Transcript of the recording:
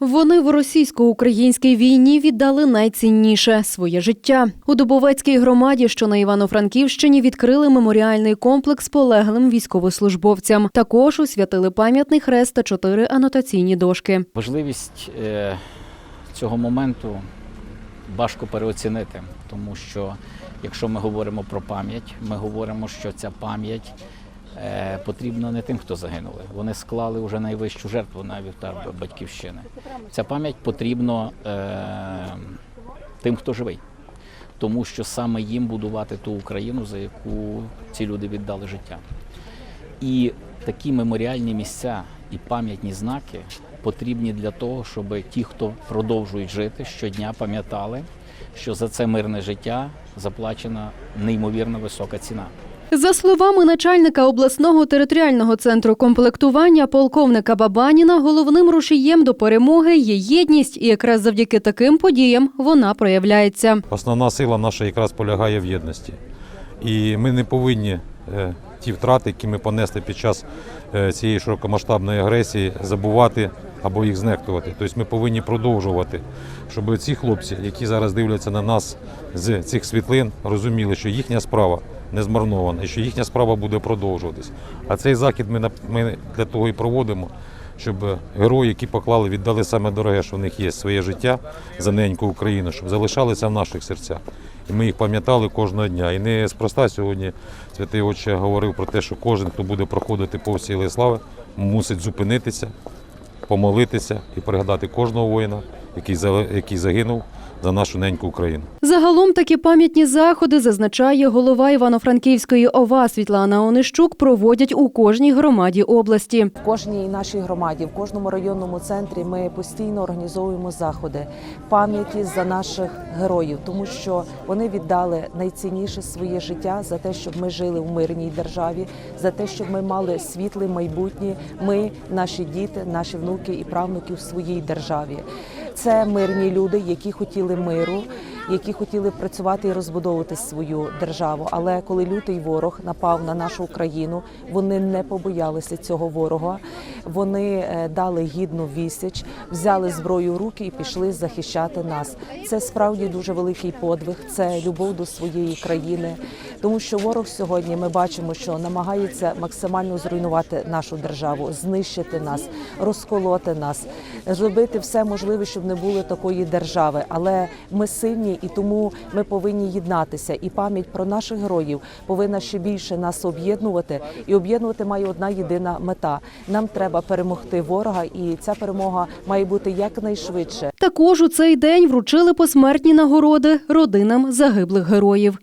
Вони в російсько-українській війні віддали найцінніше своє життя. У Дубовецькій громаді, що на Івано-Франківщині, відкрили меморіальний комплекс полеглим військовослужбовцям. Також освятили пам'ятний хрест та чотири анотаційні дошки. Важливість е, цього моменту важко переоцінити, тому що якщо ми говоримо про пам'ять, ми говоримо, що ця пам'ять е, потрібна не тим, хто загинули. Вони склали вже найвищу жертву на вівтар батьківщини. Ця пам'ять потрібна е, тим, хто живий. Тому що саме їм будувати ту Україну, за яку ці люди віддали життя. І такі меморіальні місця і пам'ятні знаки потрібні для того, щоб ті, хто продовжують жити, щодня пам'ятали, що за це мирне життя заплачена неймовірно висока ціна. За словами начальника обласного територіального центру комплектування полковника Бабаніна, головним рушієм до перемоги є єдність, і якраз завдяки таким подіям вона проявляється. Основна сила наша якраз полягає в єдності. І ми не повинні е, ті втрати, які ми понесли під час е, цієї широкомасштабної агресії, забувати або їх знехтувати. Тобто ми повинні продовжувати, щоб ці хлопці, які зараз дивляться на нас з цих світлин, розуміли, що їхня справа не змарнована і що їхня справа буде продовжуватись. А цей захід ми, ми для того і проводимо, щоб герої, які поклали, віддали саме дороге, що в них є своє життя за неньку Україну, щоб залишалися в наших серцях. І ми їх пам'ятали кожного дня. І не спроста сьогодні святий Отче говорив про те, що кожен, хто буде проходити повз цієї слави, мусить зупинитися, помолитися і пригадати кожного воїна, який, за- який загинув за нашу неньку Україну. Загалом такі пам'ятні заходи зазначає голова Івано-Франківської ОВА Світлана Онищук. Проводять у кожній громаді області. В кожній нашій громаді, в кожному районному центрі ми постійно організовуємо заходи пам'яті за наших героїв, тому що вони віддали найцінніше своє життя за те, щоб ми жили в мирній державі, за те, щоб ми мали світле майбутнє. Ми, наші діти, наші внуки і правнуки в своїй державі. Це мирні люди, які хотіли миру, які хотіли працювати і розбудовувати свою державу. Але коли лютий ворог напав на нашу Україну, вони не побоялися цього ворога. Вони е, дали гідну відсіч, взяли зброю в руки і пішли захищати нас. Це справді дуже великий подвиг. Це любов до своєї країни, тому що ворог сьогодні ми бачимо, що намагається максимально зруйнувати нашу державу, знищити нас, розколоти нас, зробити все можливе, щоб не було такої держави. Але ми сильні і тому ми повинні єднатися. І пам'ять про наших героїв повинна ще більше нас об'єднувати. І об'єднувати має одна єдина мета. Нам треба перемогти ворога, і ця перемога має бути якнайшвидше. Також у цей день вручили посмертні нагороди родинам загиблих героїв.